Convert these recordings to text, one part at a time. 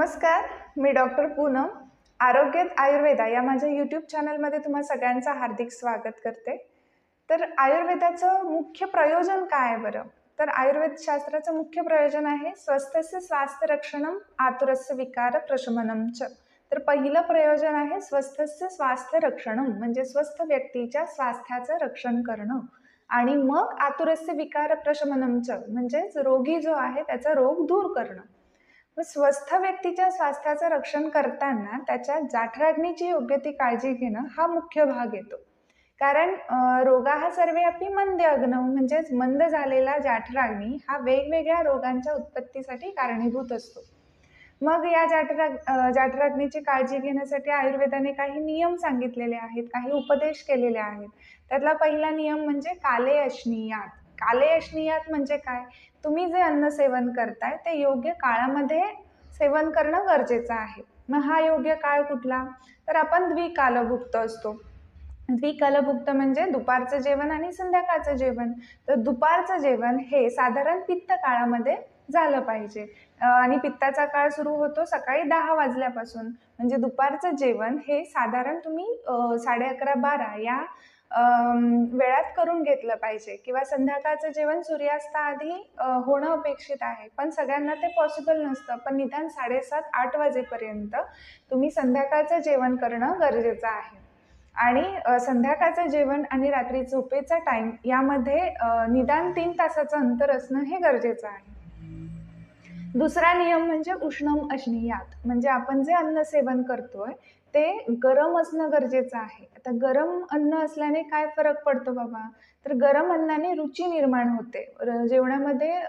नमस्कार मी डॉक्टर पूनम आरोग्यात आयुर्वेदा या माझ्या यूट्यूब चॅनलमध्ये तुम्हा सगळ्यांचं हार्दिक स्वागत करते. तर आयुर्वेदाचं मुख्य प्रयोजन काय आहे बरं? तर आयुर्वेद शास्त्राचं मुख्य प्रयोजन आहे स्वस्थस्य स्वास्थ्य रक्षणम आतुरस्य विकार प्रशमनम च. तर पहिलं प्रयोजन आहे स्वस्थस्य स्वास्थ्य रक्षणम म्हणजे स्वस्थ व्यक्तीच्या स्वास्थ्याचं रक्षण करणं. आणि मग आतुरस्य विकार प्रशमनमच म्हणजेच रोगी जो आहे त्याचा रोग दूर करणं. स्वस्थ व्यक्तीच्या स्वास्थ्याचं रक्षण करताना त्याच्या जाठराग्नीची योग्य ती काळजी घेणं हा मुख्य भाग येतो. कारण रोगा हा सर्वे आपली मंद अग्नम म्हणजेच मंद झालेला जाठराग्नी हा वेगवेगळ्या रोगांच्या उत्पत्तीसाठी कारणीभूत असतो. मग या जाठराग जाठराग्नीची काळजी घेण्यासाठी आयुर्वेदाने काही नियम सांगितलेले आहेत काही उपदेश केलेले आहेत. त्यातला पहिला नियम म्हणजे काले अश्नियात काले अश्नियात म्हणजे काय? तुम्ही जे अन्न सेवन करताय ते योग्य काळामध्ये सेवन करणं गरजेचं आहे. मग हा योग्य काळ कुठला? तर आपण द्विकालभुक्त असतो. द्विकालभुक्त म्हणजे दुपारचं जेवण आणि संध्याकाळचं जेवण. तर दुपारचं जेवण हे साधारण पित्त काळामध्ये झालं पाहिजे. आणि पित्ताचा काळ सुरू होतो सकाळी दहा वाजल्यापासून. म्हणजे दुपारचं जेवण हे साधारण तुम्ही साडे अकरा बारा या वेळात करून घेतलं पाहिजे किंवा संध्याकाळचं जेवण सूर्यास्ताआधी होणं अपेक्षित आहे. पण सगळ्यांना ते पॉसिबल नसतं. पण निदान साडेसात आठ वाजेपर्यंत तुम्ही संध्याकाळचं जेवण करणं गरजेचं आहे. आणि संध्याकाळचं जेवण आणि रात्री झोपेचा टाईम यामध्ये निदान तीन तासाचं अंतर असणं हे गरजेचं आहे. दुसरा नियम म्हणजे उष्णम अश्नियात. म्हणजे आपण जे अन्न सेवन करतोय ते गरम असणं गरजेचं आहे. आता गरम अन्न असल्याने काय फरक पडतो बाबा? तर गरम अन्नाने रुची निर्माण होते. र- जेवणामध्ये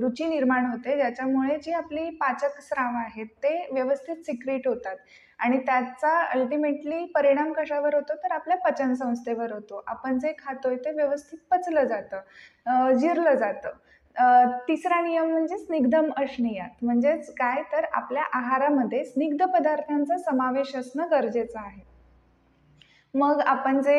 रुची निर्माण होते. ज्याच्यामुळे जी आपली पाचक स्राव आहेत ते व्यवस्थित सिक्रेट होतात. आणि त्याचा अल्टिमेटली परिणाम कशावर होतो? तर आपल्या पचनसंस्थेवर होतो. आपण जे खातोय ते व्यवस्थित पचलं जातं. जिरलं जातं. तिसरा नियम म्हणजे स्निग्धम अश्नियात. म्हणजेच काय? तर आपल्या आहारामध्ये स्निग्ध पदार्थांचा समावेश असणं गरजेचं आहे. मग आपण जे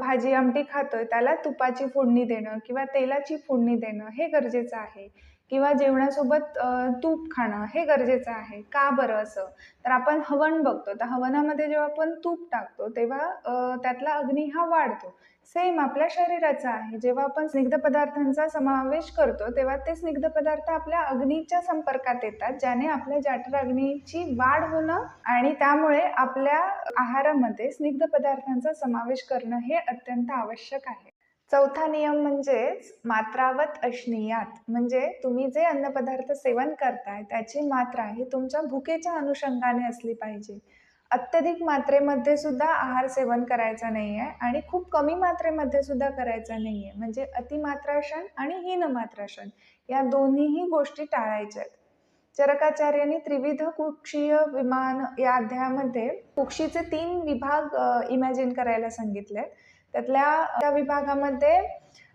भाजी आमटी खातोय त्याला तुपाची फोडणी देणं किंवा तेलाची फोडणी देणं हे गरजेचं आहे. किंवा जेवणासोबत तूप खाणं हे गरजेचं आहे. का बरं असं? तर आपण हवन बघतो. तर हवनामध्ये जेव्हा आपण तूप टाकतो तेव्हा त्यातला अग्नी हा वाढतो. सेम आपल्या शरीराचा आहे. जेव्हा आपण स्निग्ध पदार्थांचा समावेश करतो तेव्हा ते स्निग्ध पदार्थ आपल्या अग्नीच्या संपर्कात येतात ज्याने आपल्या जाठर अग्नीची वाढ होणं आणि त्यामुळे आपल्या आहारामध्ये स्निग्ध पदार्थांचा समावेश करणं हे अत्यंत आवश्यक आहे. चौथा नियम म्हणजेच मात्रावत अश्नियात. म्हणजे तुम्ही जे अन्नपदार्थ सेवन करताय त्याची मात्रा ही तुमच्या भुकेच्या अनुषंगाने असली पाहिजे. अत्यधिक मात्रेमध्ये सुद्धा आहार सेवन करायचा नाही आहे आणि खूप कमी मात्रेमध्ये सुद्धा करायचा नाही आहे म्हणजे अतिमात्राशन आणि हीनमात्राशन या दोन्हीही गोष्टी टाळायच्या आहेत चरकाचार्यांनी त्रिविध कुक्षीय विमान या अध्यायामध्ये कुक्षीचे तीन विभाग इमॅजिन करायला सांगितले त्यातल्या त्या विभागामध्ये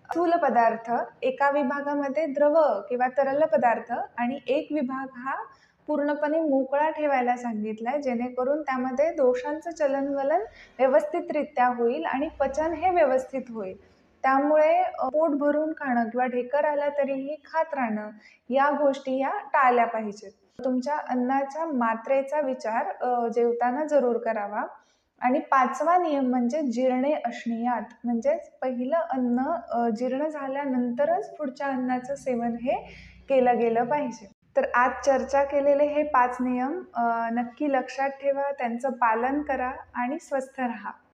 स्थूल पदार्थ एका विभागामध्ये द्रव किंवा तरल पदार्थ आणि एक विभाग हा पूर्णपणे मोकळा ठेवायला सांगितलाय जेणेकरून त्यामध्ये दोषांचं चलनवलन व्यवस्थितरित्या होईल आणि पचन हे व्यवस्थित होईल. त्यामुळे पोट भरून खाणं किंवा ढेकर आला तरीही खात राहणं या गोष्टी या टाळल्या पाहिजेत. तुमच्या अन्नाच्या मात्रेचा विचार जेवताना जरूर करावा. आणि पाचवा नियम म्हणजे जीर्णे अश्नियात. म्हणजेच पहिलं अन्न जीर्ण झाल्यानंतरच पुढच्या अन्नाचं सेवन हे केलं गेलं पाहिजे. तर आज चर्चा केलेले हे पाच नियम नक्की लक्षात ठेवा त्यांचं पालन करा आणि स्वस्थ राहा.